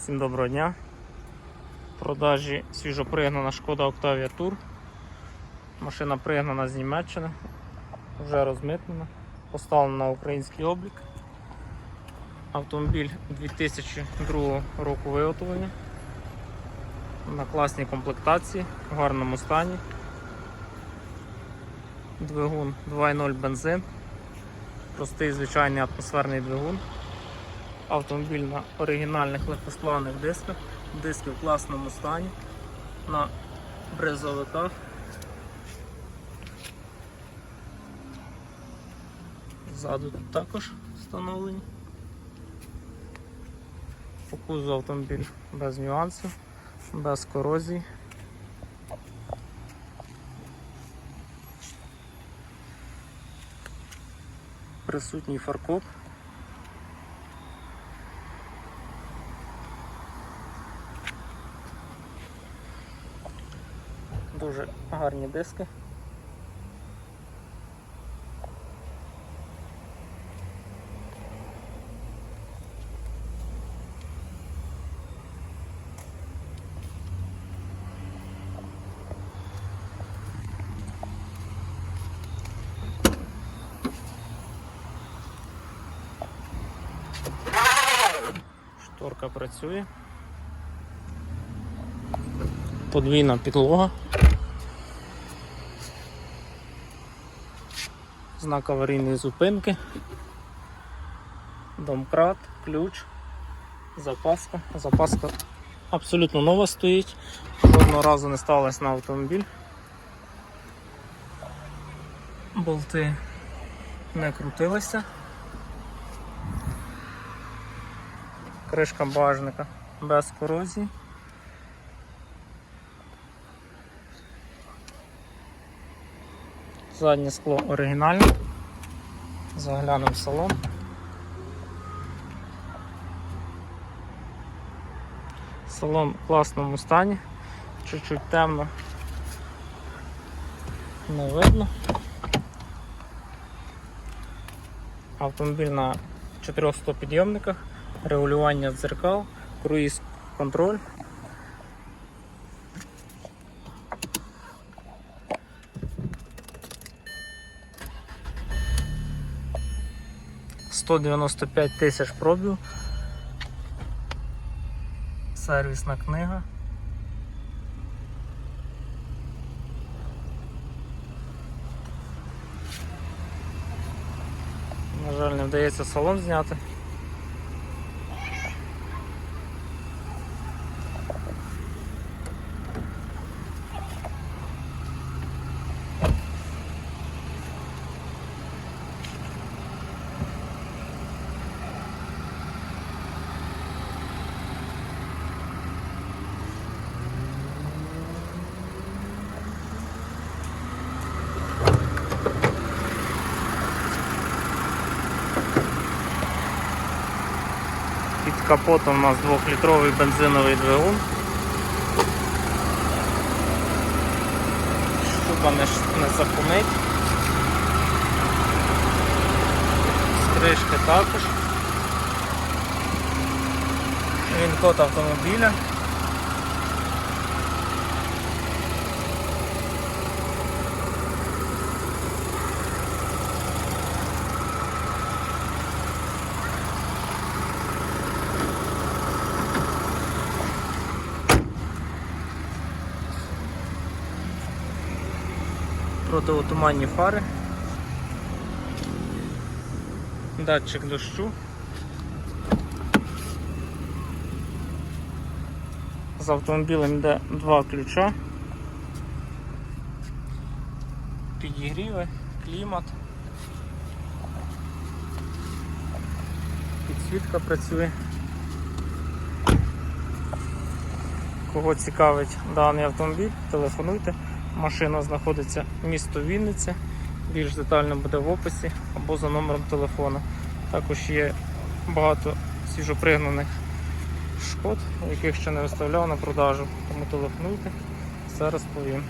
Всім доброго дня. В продажі свіжопригнана шкода Octavia Tour. Машина пригнана з Німеччини, вже розмитнена, поставлена на український облік. Автомобіль 2002 року виготовлення. На класній комплектації, в гарному стані. Двигун 2.0 бензин. Простий звичайний атмосферний двигун. Автомобіль на оригінальних легкосплавних дисках, диски в класному стані, на брезовиках. Ззаду також встановлені. По кузову автомобіль без нюансів, без корозії. Присутній фаркоп. Дуже гарні диски. Шторка працює. Подвійна підлога. Знак аварійної зупинки. Домкрат, ключ, запаска. Запаска абсолютно нова стоїть, жодного разу не ставилась на автомобіль. Болти не крутилися. Кришка багажника без корозії. Заднє скло оригінальне. Заглянемо в салон. Салон в класному стані, чуть-чуть темно, не видно. Автомобіль на 400 підйомниках, регулювання дзеркал, круїз контроль. Сто дев'яносто п'ять тисяч пробів. Сервісна книга. На жаль, не вдається салон зняти. Під капотом у нас 2-літровий бензиновий двигун. Штука не, не запунить. Стрижки також. Він код автомобіля. Протиотуманні фари, датчик дощу. З автомобілем йде два ключа, підігріви, клімат, підсвітка працює. Кого цікавить даний автомобіль, телефонуйте. Машина знаходиться місто Вінниця. Більш детально буде в описі або за номером телефона. Також є багато свіжопригнаних шкод, яких ще не виставляв на продажу. Тому телефонуйте, Зараз розповім.